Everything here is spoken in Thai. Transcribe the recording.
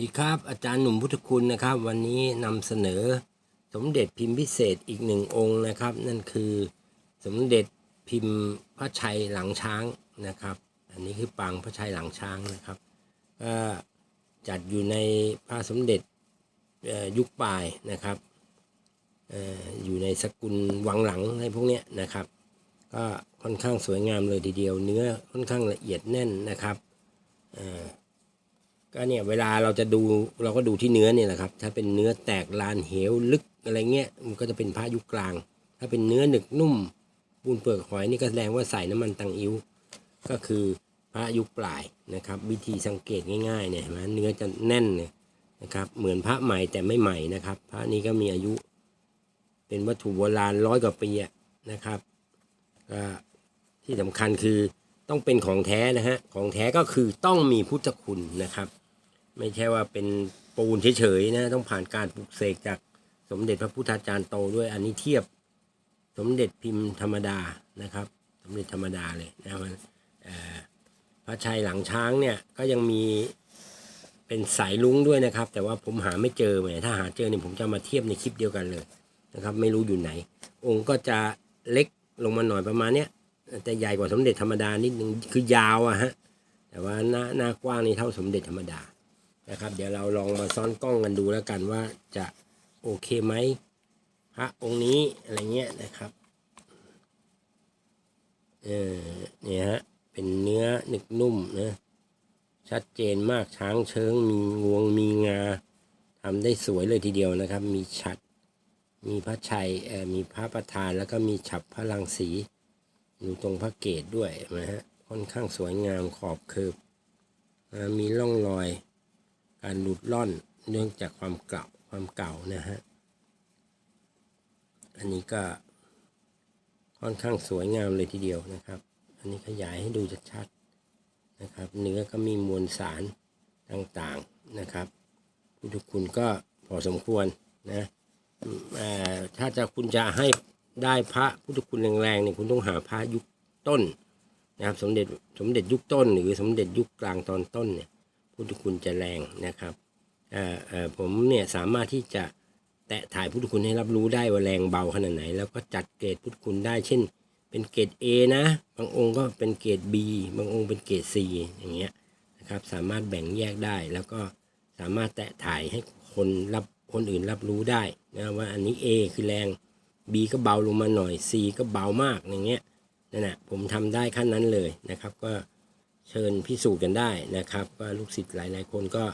ดีครับอาจารย์หนุ่มพุทธคุณนะครับ วันนี้นำเสนอสมเด็จพิมพ์พิเศษอีกหนึ่งองค์นะครับ นั่นคือสมเด็จพิมพ์พระชัยหลังช้างนะครับ อันนี้คือปางพระชัยหลังช้างนะครับก็จัดอยู่ในพระสมเด็จยุคปลายนะครับอยู่ในสกุลวังหลังอะไรพวกนี้นะครับ ก็ค่อนข้างสวยงามเลยทีเดียว เนื้อค่อนข้างละเอียดแน่นนะครับอ่อ ก็เนี่ยเวลาเราจะดูเราก็ดูที่เนื้อเนี่ยแหละครับ ถ้าเป็นเนื้อแตกลานเหวลึกอะไรเงี้ยมันก็จะเป็นพระยุคกลาง ถ้าเป็นเนื้อหนึกนุ่มปูนเปลือกหอยนี่ก็แสดงว่าใส่น้ำมันตังอิ้ว ก็คือพระยุคปลายนะครับ วิธีสังเกตง่ายๆเนี่ยนไหมเนื้อจะแน่นเลยนะครับเหมือนพระใหม่แต่ไม่ใหม่นะครับ พระนี้ก็มีอายุ เป็นวัตถุโบราณร้อยกว่าปีนะครับก็ที่สำคัญคือต้องเป็นของแท้นะฮะของแท้ก็คือต้องมีพุทธคุณนะครับ ไม่ใช่ว่าเป็นปูนเฉยๆนะ ต้องผ่านการปลุกเสกจากสมเด็จพระพุทธาจารย์โตด้วยอันนี้เทียบสมเด็จพิมพ์ธรรมดานะครับ สมเด็จธรรมดาเลยนะมันพระชัยหลังช้างเนี่ยก็ยังมีเป็นสายลุ้งด้วยนะครับ แต่ว่าผมหาไม่เจอแหมถ้าหาเจอเนี่ยผมจะมาเทียบในคลิปเดียวกันเลยนะครับ ไม่รู้อยู่ไหน องค์ก็จะเล็กลงมาหน่อยประมาณเนี้ยแต่ใหญ่กว่าสมเด็จธรรมดานิดนึงคือยาวอะฮะแต่ว่าหน้าหน้ากว้างนี่เท่าสมเด็จธรรมดา นะครับ เดี๋ยวเราลองมาซ้อนกล้องกันดูแล้วกันว่าจะโอเคไหมพระองค์นี้อะไรเงี้ยนะครับเออเนี่ยฮะเป็นเนื้อหนึกนุ่มนะชัดเจนมากช้างเชิงมีงวงมีงาทำได้สวยเลยทีเดียวนะครับ มีฉัดมีพระชัยเออมีพระประธานแล้วก็มีฉับพระลังสีอยู่ตรงพระเกศด้วยนะฮะค่อนข้างสวยงามขอบคิบอ่ามีร่องรอย การหลุดล่อนเนื่องจากความเก่าความเก่านะฮะ อันนี้ก็ค่อนข้างสวยงามเลยทีเดียวนะครับ อันนี้ขยายให้ดูชัดๆนะครับ เนื้อก็มีมวลสารต่างๆนะครับพุทธคุณก็พอสมควรนะถ้าจะคุณจะให้ได้พระพุทธคุณแรงๆเนี่ยคุณต้องหาพระยุคต้นนะครับสมเด็จสมเด็จยุคต้นหรือสมเด็จยุคกลางตอนต้นเนี่ย พุทธคุณจะแรงนะครับเอ่อเอ่อผมเนี่ยสามารถที่จะแตะถ่ายพุทธคุณให้รับรู้ได้ว่าแรงเบาขนาดไหน แล้วก็จัดเกรดพุทธคุณได้ เช่น เป็นเกรด A นะ บางองค์ก็เป็นเกรด B บางองค์เป็นเกรด C อย่างเงี้ยนะครับ สามารถแบ่งแยกได้ แล้วก็สามารถแตะถ่ายให้คนรับคนอื่นรับรู้ได้นะว่าอันนี้ A คือแรง B ก็เบาลงมาหน่อย C ก็เบามากอย่างเงี้ยนั่นแหละผมทำได้ขั้นนั้นเลยนะครับก็ เชิญพิสูจน์กันได้นะครับว่าลูกศิษย์หลาย ๆ คนก็